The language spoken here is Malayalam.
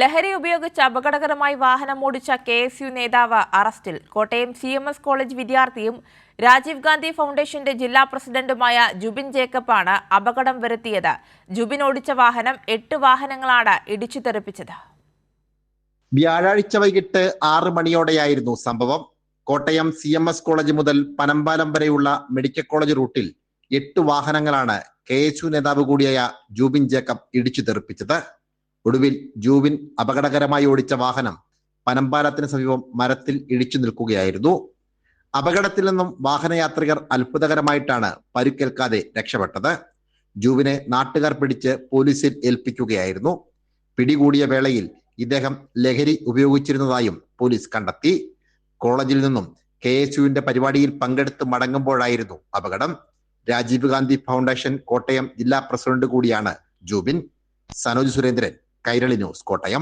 ലഹരി ഉപയോഗിച്ച് അപകടകരമായി വാഹനം ഓടിച്ച കെ എസ് യു നേതാവ് അറസ്റ്റിൽ. Kottayam C M S college വിദ്യാർത്ഥിയും രാജീവ് ഗാന്ധി ഫൗണ്ടേഷന്റെ ജില്ലാ പ്രസിഡന്റുമായ ജുബിൻ ജേക്കബാണ് അപകടം വരുത്തിയത്. ജുബിൻ ഓടിച്ച വാഹനം എട്ട് വാഹനങ്ങളാണ് ഇടിച്ചു തെറിപ്പിച്ചത്. വ്യാഴാഴ്ച വൈകിട്ട് ആറ് മണിയോടെയായിരുന്നു സംഭവം. Kottayam C M S college മുതൽ പനമ്പാലം വരെയുള്ള മെഡിക്കൽ കോളേജ് റൂട്ടിൽ എട്ട് വാഹനങ്ങളാണ് കെ എസ് യു നേതാവ് കൂടിയായ ജൂബിൻ ജേക്കബ് ഇടിച്ചു തെറിപ്പിച്ചത്. ഒടുവിൽ ജൂവിൻ അപകടകരമായി ഓടിച്ച വാഹനം പനമ്പാലത്തിന് സമീപം മരത്തിൽ ഇടിച്ചു നിൽക്കുകയായിരുന്നു. അപകടത്തിൽ നിന്നും വാഹനയാത്രികർ അത്ഭുതകരമായിട്ടാണ് പരുക്കേൽക്കാതെ രക്ഷപ്പെട്ടത്. ജൂവിനെ നാട്ടുകാർ പിടിച്ച് പോലീസിൽ ഏൽപ്പിക്കുകയായിരുന്നു. പിടികൂടിയ വേളയിൽ ഇദ്ദേഹം ലഹരി ഉപയോഗിച്ചിരുന്നതായും പോലീസ് കണ്ടെത്തി. കോളേജിൽ നിന്നും കെ എസ് യുവിന്റെ പരിപാടിയിൽ പങ്കെടുത്ത് മടങ്ങുമ്പോഴായിരുന്നു അപകടം. രാജീവ് ഗാന്ധി ഫൗണ്ടേഷൻ കോട്ടയം ജില്ലാ പ്രസിഡന്റ് കൂടിയാണ് ജൂബിൻ സനോജ് സുരേന്ദ്രൻ കൈരളി ന്യൂസ് കോട്ടയം.